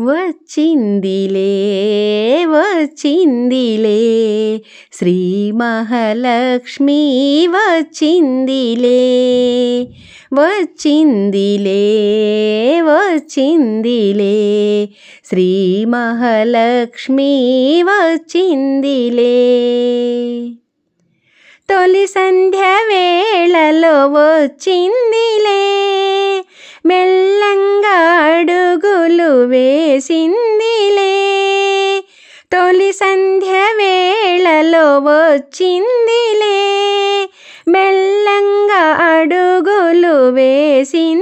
వచ్చిందిలే వచ్చిందిలే. శ్రీ మహాలక్ష్మి వచ్చిందిలే వచ్చిందిలే వచ్చిందిలే. శ్రీ మహాలక్ష్మి వచ్చిందిలే. తొలి సంధ్య వేళలో వచ్చిందిలే. మెల్లంగా అడుగులు వేసిందిలే. తొలి సంధ్య వేళలో వచ్చిందిలే. మెల్లంగా అడుగులు వేసిందిలే.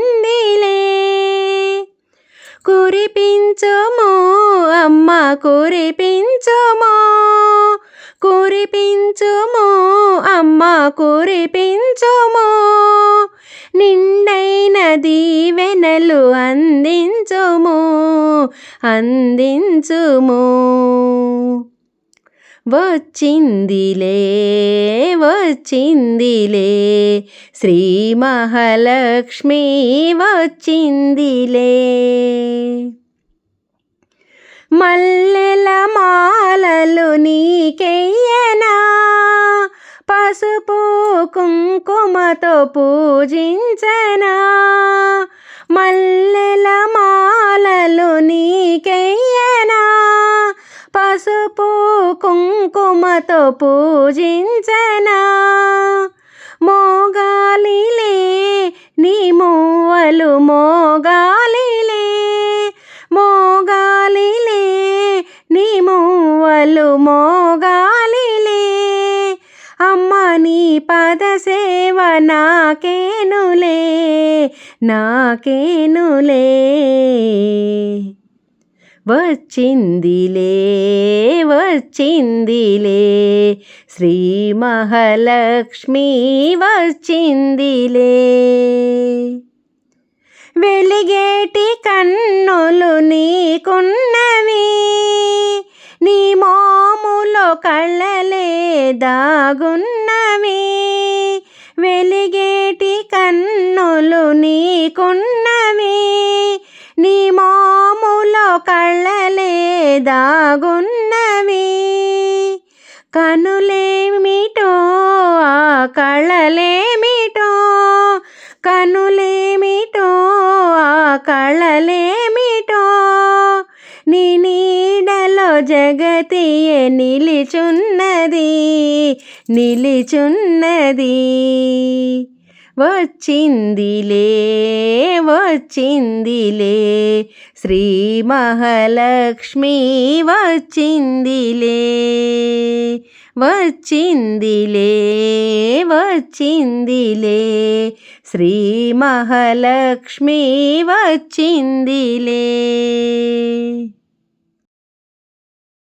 కురిపించుము అమ్మ కురిపించుము. కురిపించుము అమ్మ కురిపించుము. దీవెనలు అందించుము అందించుము. వచ్చిందిలే వచ్చిందిలే శ్రీ మహాలక్ష్మి వచ్చిందిలే. మల్లెల మాలలు నీకెయ్యనా పసుపు కుంకుమతో పూజించనా నీకెయ్యనా పసుపు కుంకుమతో పూజించనా? మోగాలిలే నీ మూవలు మోగాలిలే. మోగాలిలే నీ మూవలు మోగాలిలే. అమ్మ నీ పద సేవ నాకేనులే నాకేనులే. వచ్చిందిలే వచ్చిందిలే. శ్రీ మహాలక్ష్మి వచ్చిందిలే. వెలిగేటి కన్నులు నీకున్నవి నీ మోములో కళ్ళలే దాగున్నవి. వెలిగేటి కన్నులు నీకున్నవి కళ్ళలే దాగున్నవి కనులేమిటో ఆ కళ్ళలేమిటో. కనులేమిటో ఆ కళ్ళలేమిటో. నీ నీడలో జగతియ నిలిచున్నది నిలిచున్నది. వచ్చిందిలే వచ్చిందిలే. శ్రీ మహాలక్ష్మి వచ్చిందిలే వచ్చిందిలే వచ్చిందిలే. శ్రీ మహాలక్ష్మి వచ్చిందిలే.